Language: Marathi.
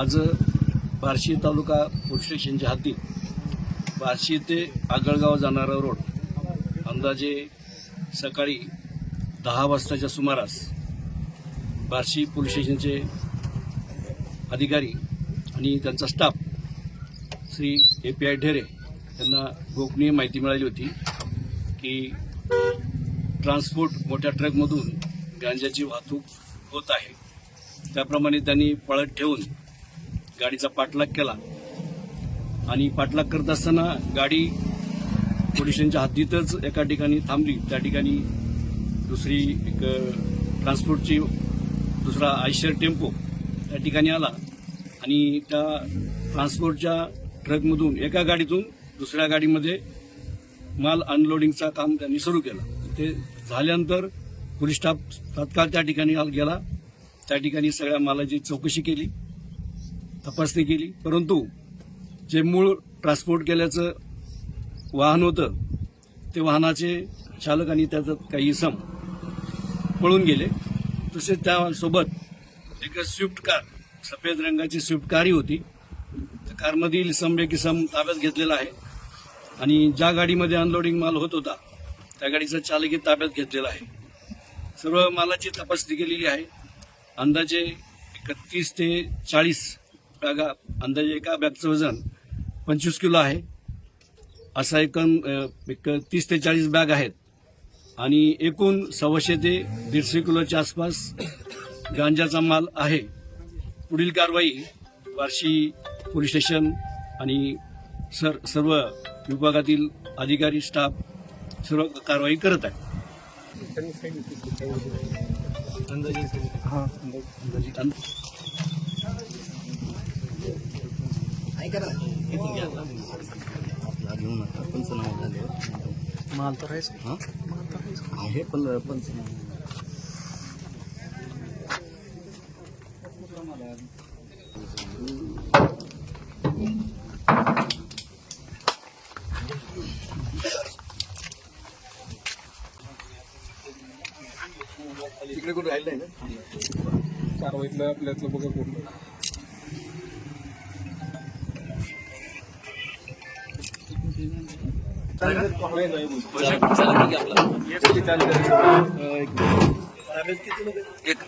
आज बार्शी तालुका पोलीस स्टेशनच्या हद्दीत बार्शी ते आगळगाव जाणारा रोड अंदाजे सकाळी दहा वाजताच्या सुमारास बार्शी पोलीस स्टेशनचे अधिकारी आणि त्यांचा staff Shri A P I Dhere यांना गोपनीय माहिती मिळाली होती की ट्रान्सपोर्ट मोठ्या ट्रकमधून गांजाची वाहतूक होत आहे. त्याप्रमाणे त्यांनी पळत ठेवून गाडीचा पाठलाग केला. आणि पाठलाग करत असताना गाडी पोलिसांच्या हद्दीतच एका ठिकाणी थांबली. त्या ठिकाणी दुसरी एक ट्रान्सपोर्टची दुसरा आयशर टेम्पो त्या ठिकाणी आला. आणि त्या ट्रान्सपोर्टच्या ट्रकमधून एका गाडीतून दुसऱ्या गाडीमध्ये माल अनलोडिंगचा काम त्यांनी सुरू केला. ते झाल्यानंतर पोलीस स्टाफ तात्काळ त्या ठिकाणी गेला. त्या ठिकाणी सगळ्या मालाची चौकशी केली. तपासणी केली. परंतु जे मूळ ट्रान्सपोर्ट केल्याचं वाहन होतं ते वाहनाचे चालक आणि त्याचं काही इसम पळून गेले. तसेच त्यासोबत एक स्विफ्ट कार सफेद रंगाची स्विफ्ट कारही होती. त्या कारमधील इसम एक इसम ताब्यात घेतलेला आहे. आणि ज्या गाडीमध्ये अनलोडिंग माल होत होता त्या गाडीचा चालकही ताब्यात घेतलेला आहे. सर्व मालाची तपासणी केलेली आहे. अंदाजे एकतीस ते चाळीस बॅगा अंदाजे एका बॅगचं वजन पंचवीस किलो आहे. असा एकूण एक तीस ते चाळीस बॅग आहेत. आणि एकूण सव्वाशे ते दीडशे किलोच्या आसपास गांजाचा माल आहे. पुढील कारवाई बार्शी पोलीस स्टेशन आणि सर सर्व विभागातील अधिकारी स्टाफ सर्व कारवाई करत आहे आपला पंचनामा झाले माल तर आहेच हा आहे पण पंचनामा तिकडे कुठे राहिलं ना? कारवाईतलं आपल्यातलं बघा पूर्ण एक